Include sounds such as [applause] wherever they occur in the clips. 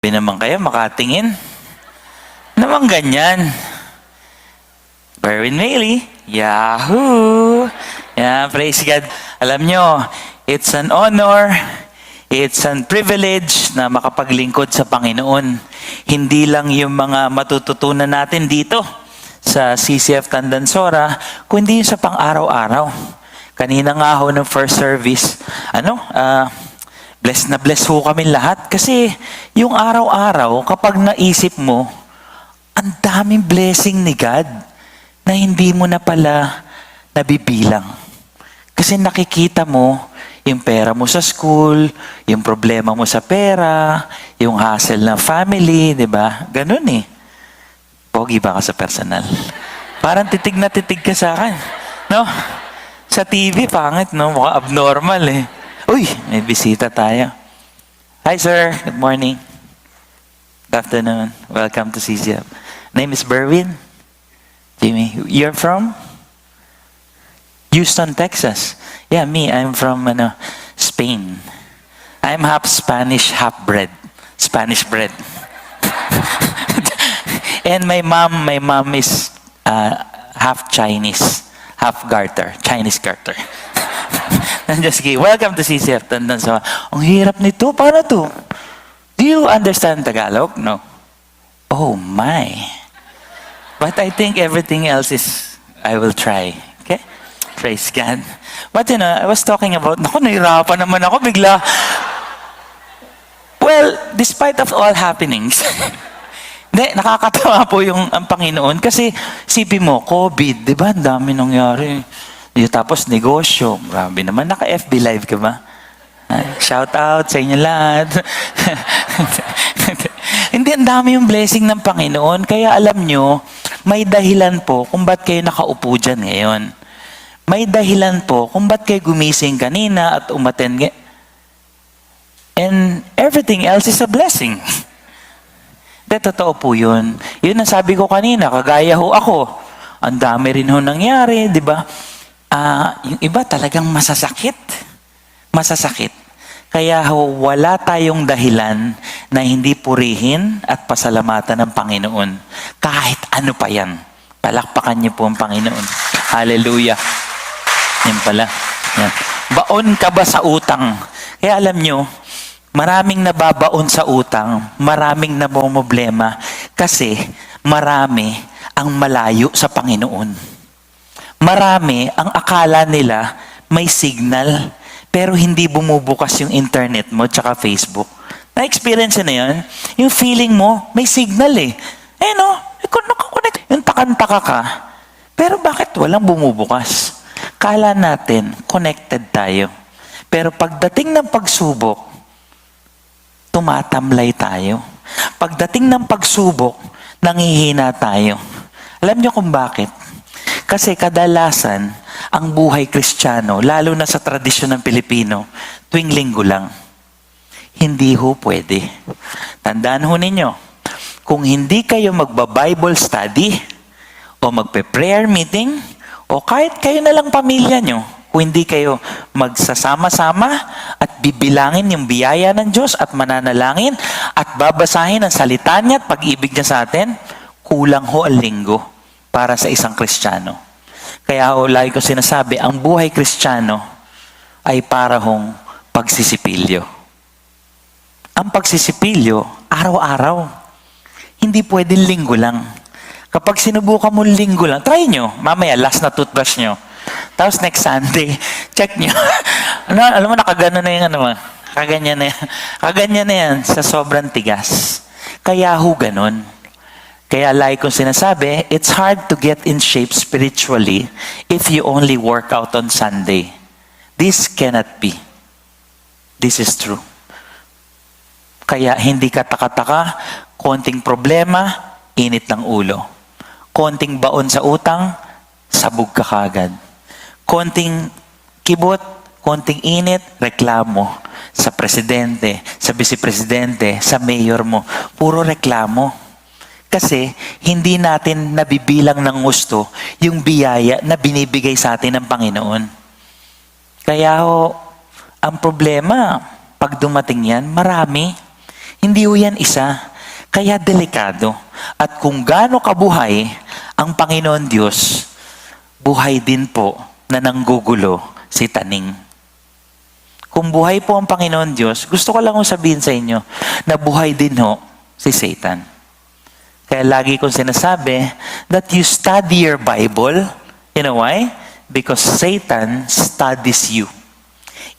Sabi naman kayo, makatingin. Naman ganyan. Berwin Mailey, Yahoo! Yeah, praise God. Alam nyo, it's an honor, it's an privilege na makapaglingkod sa Panginoon. Hindi lang yung mga matututunan natin dito sa CCF Tandansora, kundi yung sa pang-araw-araw. Kanina nga ho ng first service, ano, ah, blessed na blessed ho kami lahat kasi yung araw-araw, kapag naisip mo, ang daming blessing ni God na hindi mo na pala nabibilang. Kasi nakikita mo yung pera mo sa school, yung problema mo sa pera, yung hassle ng family, di ba? Ganun eh. Pogi ba ka sa personal? Parang titig na titig ka sa akin. No? Sa TV, pangit, no? Mukha abnormal eh. Uy, may bisita tayo. Hi, sir. Good morning. Good afternoon. Welcome to CCF. Name is Berwin. Jimmy, you're from? Houston, Texas. Yeah, me. I'm from ano, Spain. I'm half Spanish, half bread. Spanish bread. [laughs] And my mom, my mom is uh, half Chinese, half garter, Chinese garter. [laughs] Just kidding. Welcome to CCF Tandan sa Ang hirap nito. Paano to? Do you understand Tagalog? No. Oh my. But I think everything else is, I will try. Okay? Praise God. But you know, I was talking about, [laughs] naku, nahirapan naman ako bigla. Well, despite of all happenings, [laughs] hindi, nakakatawa po yung ang Panginoon kasi sipi mo, COVID, di ba? Ang dami nangyari. Di, tapos negosyo, grabe naman. Naka-FB live ka ba? Shout out sa inyo lahat. [laughs] Hindi, ang dami yung blessing ng Panginoon. Kaya alam nyo, may dahilan po kung ba't kayo nakaupo dyan ngayon. May dahilan po kung ba't kayo gumising kanina at umaten. And everything else is a blessing. [laughs] De, totoo po yun. Yun ang sabi ko kanina, kagaya ho ako. Ang dami rin ho nangyari, di ba? Ah, yung iba talagang masasakit. Masasakit. Kaya wala tayong dahilan na hindi purihin at pasalamatan ng Panginoon. Kahit ano pa yan. Palakpakan niyo po ang Panginoon. Hallelujah. Yan pala. Yan. Baon ka ba sa utang? Kaya alam nyo, maraming nababaon sa utang, maraming namomblema kasi marami ang malayo sa Panginoon. Marami ang akala nila may signal pero hindi bumubukas yung internet mo tsaka Facebook. Na-experience na yun? Yung feeling mo, may signal eh. Eh no, nakakonect. Yung takantaka ka, pero bakit walang bumubukas? Kala natin, connected tayo. Pero pagdating ng pagsubok, tumatamlay tayo. Pagdating ng pagsubok, nangihina tayo. Alam niyo kung bakit? Kasi kadalasan, ang buhay kristyano, lalo na sa tradisyon ng Pilipino, tuwing linggo lang. Hindi ho pwede. Tandaan ho ninyo, kung hindi kayo magba-Bible study, o magpe-prayer meeting, o kahit kayo na lang pamilya nyo, kung hindi kayo magsasama-sama at bibilangin yung biyaya ng Diyos at mananalangin at babasahin ang salita niya at pag-ibig niya sa atin, kulang ho ang linggo para sa isang Kristiyano. Kaya ho, lagi ko sinasabi, ang buhay Kristiyano ay para hong pagsisipilyo. Ang pagsisipilyo, araw-araw. Hindi pwedeng linggo lang. Kapag sinubukan mo linggo lang, try nyo. Mamaya, last na toothbrush nyo. Tapos next Sunday, [laughs] check nyo. [laughs] ano, alam mo, nakagano na yung ano mo. Kaganyan na yan. Kaganyan na yan sa sobrang tigas. Kaya ho ganun. Kaya like kong sinasabi, it's hard to get in shape spiritually if you only work out on Sunday. This cannot be. This is true. Kaya hindi ka taka-taka, konting problema, init ng ulo. Konting baon sa utang, sabog ka kagad. Konting kibot, konting init, reklamo sa presidente, sa vice-presidente, sa mayor mo. Puro reklamo. Kasi hindi natin nabibilang ng gusto yung biyaya na binibigay sa atin ng Panginoon. Kaya ho, ang problema, pag dumating yan, marami. Hindi ho yan isa. Kaya delikado. At kung gaano kabuhay ang Panginoon Diyos, buhay din po na nanggugulo si Taning. Kung buhay po ang Panginoon Diyos, gusto ko lang sabihin sa inyo na buhay din ho si Satan. Kaya lagi kong sinasabi that you study your Bible. You know why? Because Satan studies you.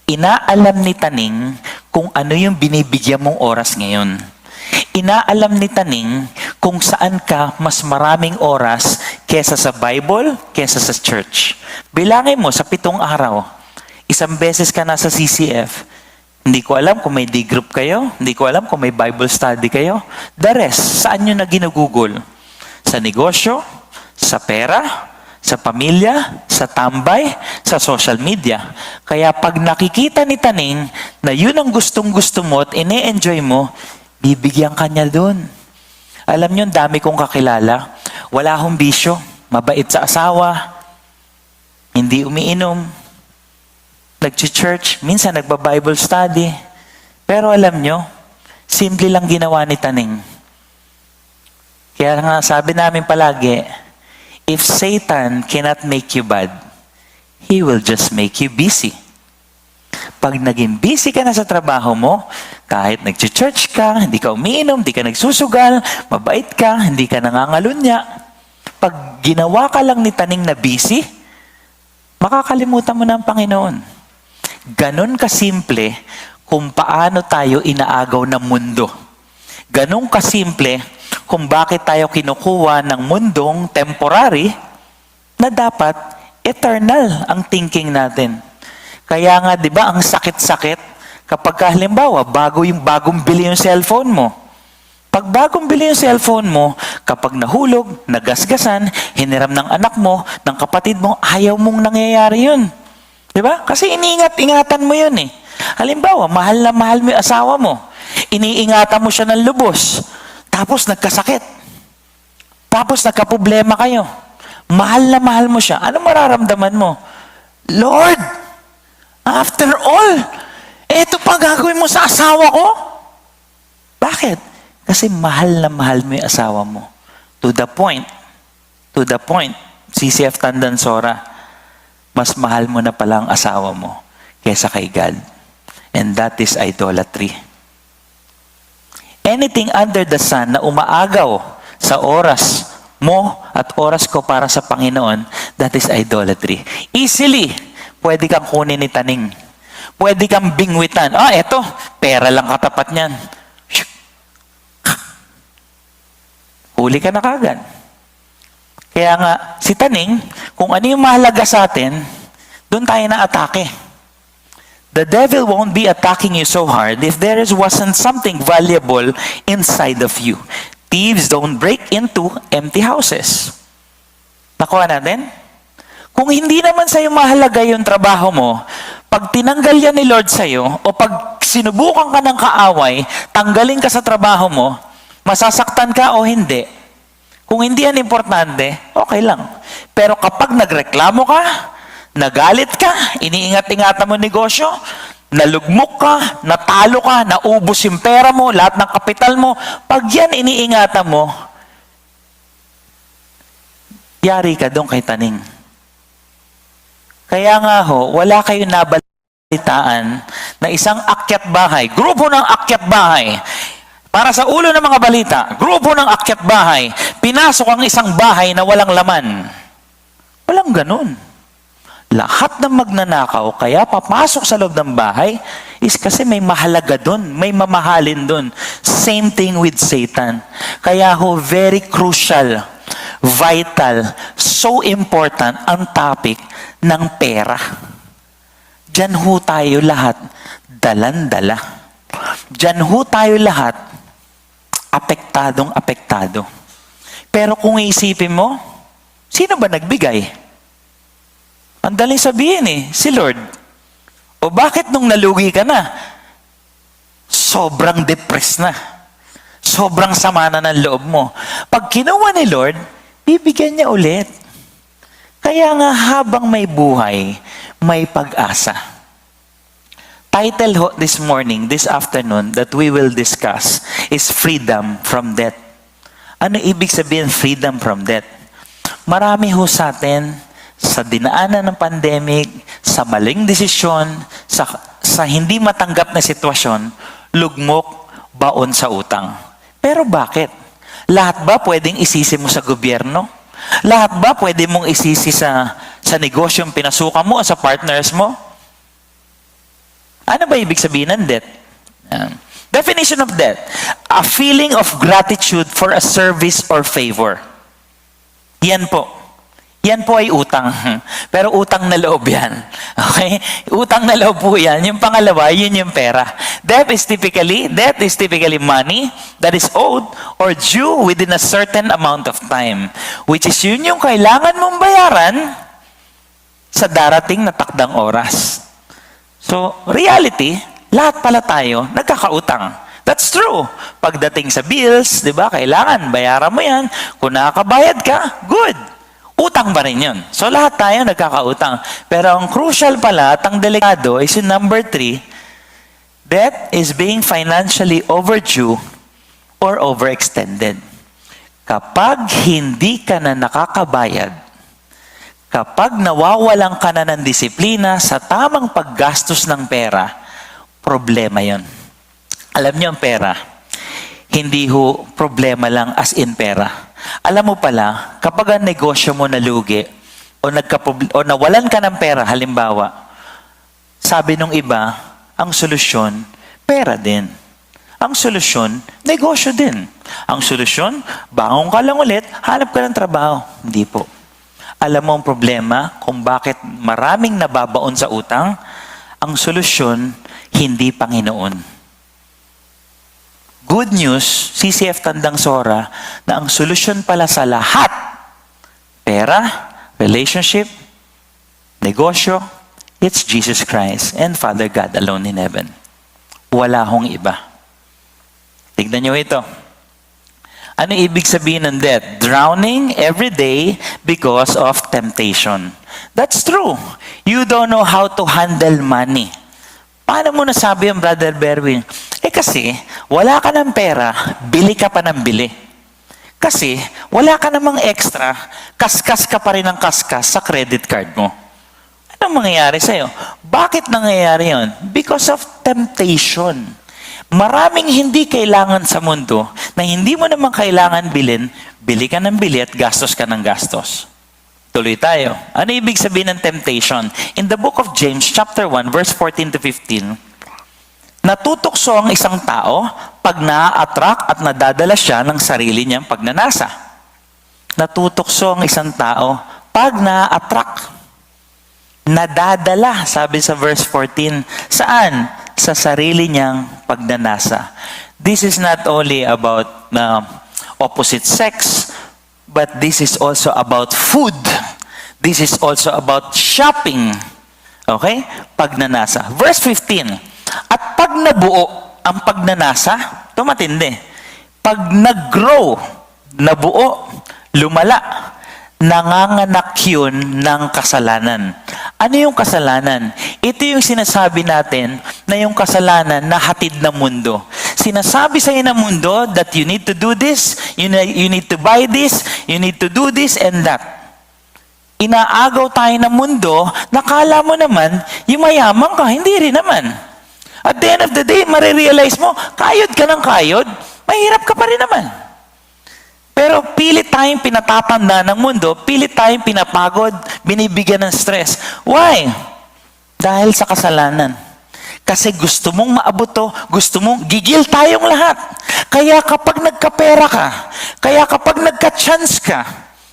Inaalam ni Taning kung ano yung binibigyan mong oras ngayon. Inaalam ni Taning kung saan ka mas maraming oras kesa sa Bible, kesa sa church. Bilangin mo sa pitong araw, isang beses ka nasa CCF, hindi ko alam kung may D-group kayo, hindi ko alam kung may Bible study kayo. The rest, saan nyo na ginugugol? Sa negosyo, sa pera, sa pamilya, sa tambay, sa social media. Kaya pag nakikita ni Taning na yun ang gustong-gusto mo at ine-enjoy mo, bibigyan ka niya doon. Alam niyo, dami kong kakilala. Wala akong bisyo. Mabait sa asawa. Hindi umiinom. Nag-church. Minsan nagba-Bible study. Pero alam niyo, simple lang ginawa ni Taning. Kaya nga sabi namin palagi, if Satan cannot make you bad, he will just make you busy. Pag naging busy ka na sa trabaho mo, kahit nag-church ka, hindi ka umiinom, hindi ka nagsusugal, mabait ka, hindi ka nangangalunya, pag ginawa ka lang ni Taning na busy, makakalimutan mo na ang Panginoon. Ganon kasimple kung paano tayo inaagaw ng mundo. Ganon kasimple kung bakit tayo kinukuha ng mundong temporary na dapat eternal ang thinking natin. Kaya nga, di ba, ang sakit-sakit kapag ka, halimbawa, bago yung bagong bili yung cellphone mo. Pag bagong bili yung cellphone mo, kapag nahulog, nagasgasan, hiniram ng anak mo, ng kapatid mo, ayaw mong nangyayari yun. Di ba? Kasi iniingat-ingatan mo yun eh. Halimbawa, mahal na mahal mo yung asawa mo. Iniingatan mo siya ng lubos. Tapos nagkasakit. Tapos nagkaproblema kayo. Mahal na mahal mo siya. Ano mararamdaman mo? Lord, after all, eto pa gagawin mo sa asawa ko? Bakit? Kasi mahal na mahal mo yung asawa mo. To the point. To the point. CCF Tandansora, mas mahal mo na pala ang asawa mo kesa kay God. And that is idolatry. Anything under the sun na umaagaw sa oras mo at oras ko para sa Panginoon, that is idolatry. Easily, pwede kang kunin ni Taning. Pwede kang bingwitan. Ah, eto, pera lang katapat niyan. Huli ka na kagad. Kaya nga, si Taning, kung ano yung mahalaga sa atin, doon tayo na atake. The devil won't be attacking you so hard if there is wasn't something valuable inside of you. Thieves don't break into empty houses. Nakuha natin? Kung hindi naman sa'yo mahalaga yung trabaho mo, pag tinanggal yan ni Lord sa'yo, o pag sinubukan ka ng kaaway, tanggalin ka sa trabaho mo, masasaktan ka o hindi, kung hindi yan importante, okay lang. Pero kapag nagreklamo ka, nagalit ka, iniingat-ingatan mo negosyo, nalugmok ka, natalo ka, naubos yung pera mo, lahat ng kapital mo, pag yan iniingatan mo, yari ka doon kay Taning. Kaya nga ho, wala kayong nabalitaan na isang akyat bahay, grupo ng akyat bahay, para sa ulo ng mga balita, grupo ng akyat bahay, pinasok ang isang bahay na walang laman. Walang ganun. Lahat ng magnanakaw, kaya papasok sa loob ng bahay, is kasi may mahalaga doon, may mamahalin doon. Same thing with Satan. Kaya ho, very crucial, vital, so important ang topic ng pera. Diyan ho tayo lahat, dalan-dala. Diyan ho tayo lahat, apektadong apektado. Pero kung iisipin mo, sino ba nagbigay? Ang daling sabihin eh, si Lord. O bakit nung nalugi ka na, sobrang depressed na. Sobrang sama na ng loob mo. Pag kinuha ni Lord, bibigyan niya ulit. Kaya nga habang may buhay, may pag-asa. title this morning, this afternoon, that we will discuss is freedom from debt. Ano ibig sabihin freedom from debt? Marami ho sa atin, sa dinaanan ng pandemic, sa maling desisyon, sa, sa hindi matanggap na sitwasyon, lugmok, baon sa utang. Pero bakit? Lahat ba pwedeng isisi mo sa gobyerno? Lahat ba pwede mong isisi sa, sa negosyong pinasukan mo o sa partners mo? Ano ba ibig sabihin ng debt? Yan. Definition of debt, a feeling of gratitude for a service or favor. Yan po. Yan po ay utang. [laughs] Pero utang na loob yan. [laughs] Okay? Utang na loob po yan. Yung pangalawa, yun yung pera. Debt is typically, debt is typically money that is owed or due within a certain amount of time. Which is yun yung kailangan mong bayaran sa darating na takdang oras. So, reality, lahat pala tayo nagkakautang. That's true. Pagdating sa bills, di ba, kailangan, bayaran mo yan. Kung nakakabayad ka, good. Utang pa rin yun. So, lahat tayo nagkakautang. Pero ang crucial pala at ang delikado is yung number three, debt is being financially overdue or overextended. Kapag hindi ka na nakakabayad, Kapag nawawalan ka na ng disiplina sa tamang paggastos ng pera, problema yon. Alam niyo ang pera, hindi ho problema lang as in pera. Alam mo pala, kapag ang negosyo mo nalugi o, nagka o nawalan ka ng pera, halimbawa, sabi nung iba, ang solusyon, pera din. Ang solusyon, negosyo din. Ang solusyon, bangon ka lang ulit, hanap ka ng trabaho. Hindi po. Alam mo ang problema kung bakit maraming nababaon sa utang? Ang solusyon, hindi Panginoon. Good news, CCF Tandang Sora, na ang solusyon pala sa lahat, pera, relationship, negosyo, it's Jesus Christ and Father God alone in heaven. Wala hong iba. Tignan niyo ito. Ano ibig sabihin ng death? Drowning every day because of temptation. That's true. You don't know how to handle money. Paano mo nasabi yung Brother Berwin? Eh kasi, wala ka ng pera, bili ka pa ng bili. Kasi, wala ka namang extra, kaskas ka pa rin ng kaskas sa credit card mo. Anong mangyayari sa'yo? Bakit nangyayari yon? Because of temptation. Maraming hindi kailangan sa mundo na hindi mo naman kailangan bilhin, bili ka ng bili at gastos ka ng gastos. Tuloy tayo. Ano ibig sabihin ng temptation? In the book of James, chapter 1, verse 14 to 15, natutokso ang isang tao pag na-attract at nadadala siya ng sarili niyang pagnanasa. Natutokso ang isang tao pag na-attract. Nadadala, sabi sa verse 14. Saan? Sa sarili niyang pagnanasa. This is not only about uh, opposite sex, but this is also about food. This is also about shopping. Okay? Pagnanasa. Verse 15. At pag nabuo ang pagnanasa, tumatindi. Pag nag-grow, nabuo, lumala, nanganganak yun ng kasalanan. Ano yung kasalanan? Ito yung sinasabi natin na yung kasalanan na hatid ng mundo. Sinasabi sa iyo ng mundo that you need to do this, you need, to buy this, you need to do this and that. Inaagaw tayo ng mundo, nakala mo naman, yung mayaman ka, hindi rin naman. At the end of the day, marirealize mo, kayod ka ng kayod, mahirap ka pa rin naman. Pero pilit tayong pinatatanda ng mundo, pilit tayong pinapagod, binibigyan ng stress. Why? Dahil sa kasalanan. Kasi gusto mong maabot to, gusto mong, gigil tayong lahat. Kaya kapag nagkapera ka, kaya kapag nagka-chance ka,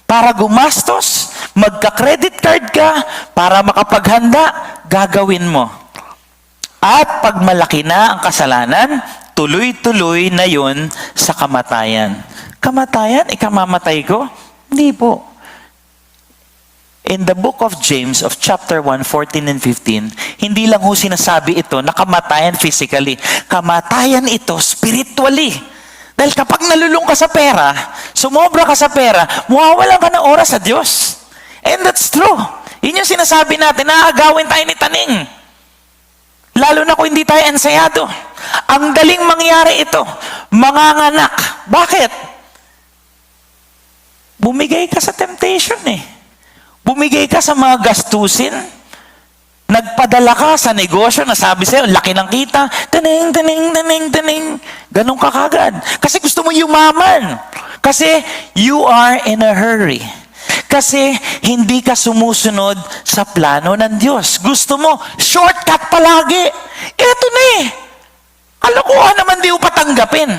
para gumastos, magka-credit card ka, para makapaghanda, gagawin mo. At pag malaki na ang kasalanan, tuloy-tuloy na yun sa kamatayan. Kamatayan? Ikamamatay ko? Hindi po. In the book of James of chapter 1, 14 and 15, hindi lang ho sinasabi ito na kamatayan physically. Kamatayan ito spiritually. Dahil kapag nalulung ka sa pera, sumobra ka sa pera, mawawalan ka ng oras sa Diyos. And that's true. Yun yung sinasabi natin, naagawin tayo ni Taning. Lalo na kung hindi tayo ensayado. Ang daling mangyari ito. Mga anak. Bakit? Bumigay ka sa temptation eh. Bumigay ka sa mga gastusin. Nagpadala ka sa negosyo na sabi sa'yo, laki ng kita. Taning, taning, taning, taning. Ganun ka kagad. Kasi gusto mo yumaman. Kasi you are in a hurry. Kasi hindi ka sumusunod sa plano ng Diyos. Gusto mo, shortcut palagi. Ito na eh. Kalokohan naman di mo patanggapin.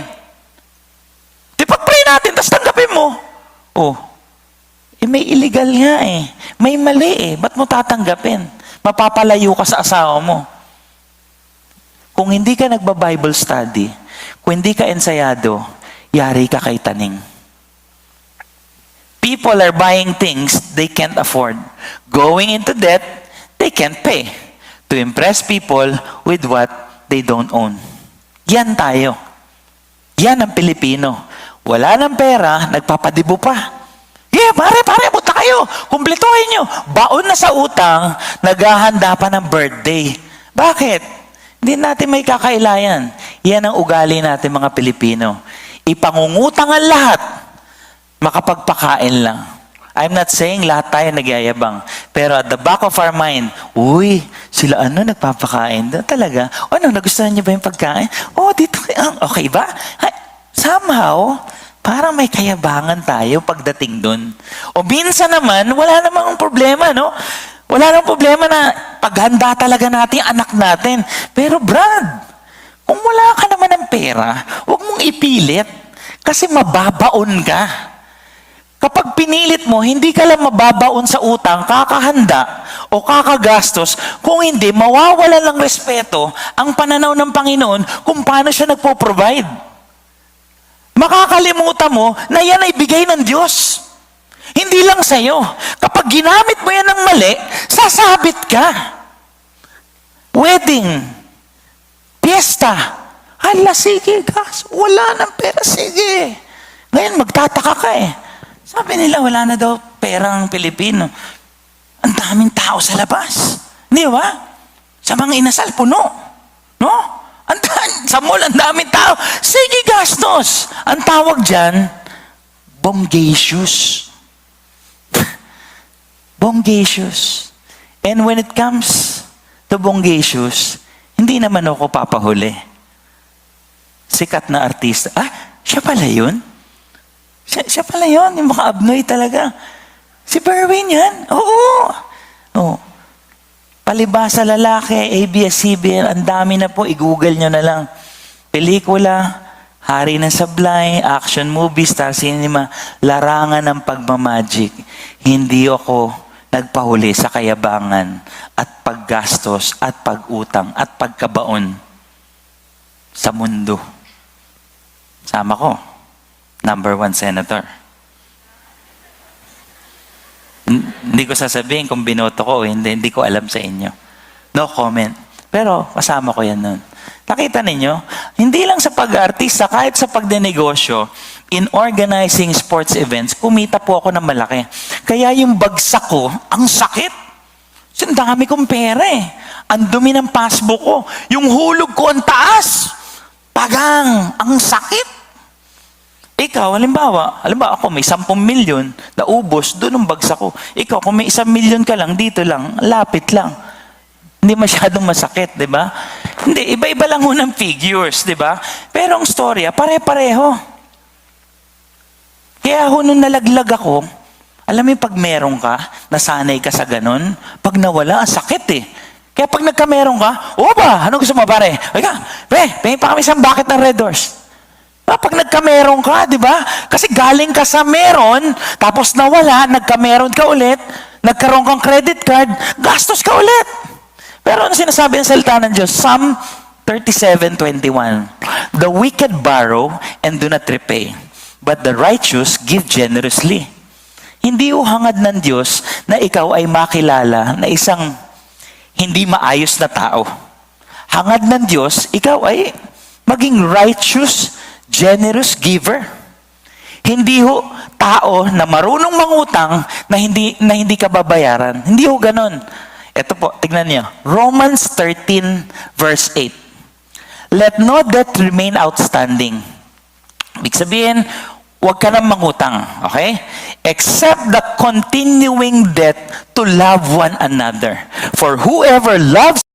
Di pag-pray natin, tapos tanggapin mo. Oh, eh may illegal nga eh. May mali eh. Ba't mo tatanggapin? Mapapalayo ka sa asawa mo. Kung hindi ka nagba-Bible study, kung hindi ka ensayado, yari ka kay taning. People are buying things they can't afford. Going into debt, they can't pay. To impress people with what they don't own. Yan tayo. Yan ang Pilipino. Wala ng pera, nagpapadibo pa. Yeah, pare, pare, punta kayo. Kumpletuhin nyo. Baon na sa utang, naghahanda pa ng birthday. Bakit? Hindi natin may kakailayan. Yan ang ugali natin mga Pilipino. Ipangungutang ang lahat, makapagpakain lang. I'm not saying lahat tayo nagyayabang. Pero at the back of our mind, uy, sila ano nagpapakain? Da, talaga? Ano, nagustuhan niyo ba yung pagkain? Oh, dito, okay ba? Somehow, parang may kayabangan tayo pagdating dun. O minsan naman, wala namang problema, no? Wala namang problema na paghanda talaga natin anak natin. Pero Brad, kung wala ka naman ng pera, huwag mong ipilit. Kasi mababaon ka. Kapag pinilit mo, hindi ka lang mababaon sa utang, kakahanda o kakagastos, kung hindi, mawawala ng respeto ang pananaw ng Panginoon kung paano siya nagpo-provide. Makakalimutan mo na yan ay bigay ng Diyos. Hindi lang sa'yo. Kapag ginamit mo yan ng mali, sasabit ka. Wedding, piyesta, hala sige, gas, wala ng pera, sige. Ngayon, magtataka ka eh. Sabi nila, wala na daw perang Pilipino. Ang daming tao sa labas. Di ba? Sa mga inasal, puno. No? Ang sa mall, ang daming tao. Sige, gastos. Ang tawag dyan, bongacious. [laughs] bongacious. And when it comes to bongacious, hindi naman ako papahuli. Sikat na artista. Ah, siya pala yun? Siya, siya pala yun, yung mga abnoy talaga. Si Berwin yan? Oo. Oo. Palibasa lalaki, ABS-CBN, ang dami na po, i-google nyo na lang. Pelikula, Hari ng Sablay, action movie, star cinema, larangan ng pagmamagic. Hindi ako nagpahuli sa kayabangan at paggastos at pagutang at pagkabaon sa mundo. Sama ko, number one senator. Hindi ko sasabihin kung binoto ko hindi, hindi ko alam sa inyo. No comment. Pero kasama ko yan nun. Nakita ninyo, hindi lang sa pag-artista, kahit sa pagdenegosyo, in organizing sports events, kumita po ako ng malaki. Kaya yung bagsak ko, ang sakit. Ang dami kong pera eh. Ang dumi ng passbook ko. Yung hulog ko ang taas. Pagang, ang sakit. Ikaw, halimbawa, halimbawa ako may 10 milyon na ubos, doon ang bagsak ko. Ikaw, kung may 1 milyon ka lang, dito lang, lapit lang. Hindi masyadong masakit, di ba? Hindi, iba-iba lang ho ng figures, di ba? Pero ang storya, pare-pareho. Kaya ho nung nalaglag ako, alam mo pag meron ka, nasanay ka sa ganun, pag nawala, ang sakit eh. Kaya pag nagkameron ka, o ba, ano gusto mo pare? Ika, pre, pahing pa kami isang bucket ng Red Doors. Ah, Pag nagkameron ka, di ba? Kasi galing ka sa meron, tapos nawala, nagkameron ka ulit, nagkaroon kang credit card, gastos ka ulit. Pero ano sinasabi ng salita ng Diyos? Psalm 37:21. The wicked borrow and do not repay, but the righteous give generously. Hindi uhangad ng Diyos na ikaw ay makilala na isang hindi maayos na tao. Hangad ng Diyos, ikaw ay maging righteous, generous giver. Hindi ho tao na marunong mangutang na hindi na hindi ka babayaran. Hindi ho ganon. Ito po, tignan niyo. Romans 13 verse 8. Let no debt remain outstanding. Ibig sabihin, huwag ka nang mangutang. Okay? Except the continuing debt to love one another. For whoever loves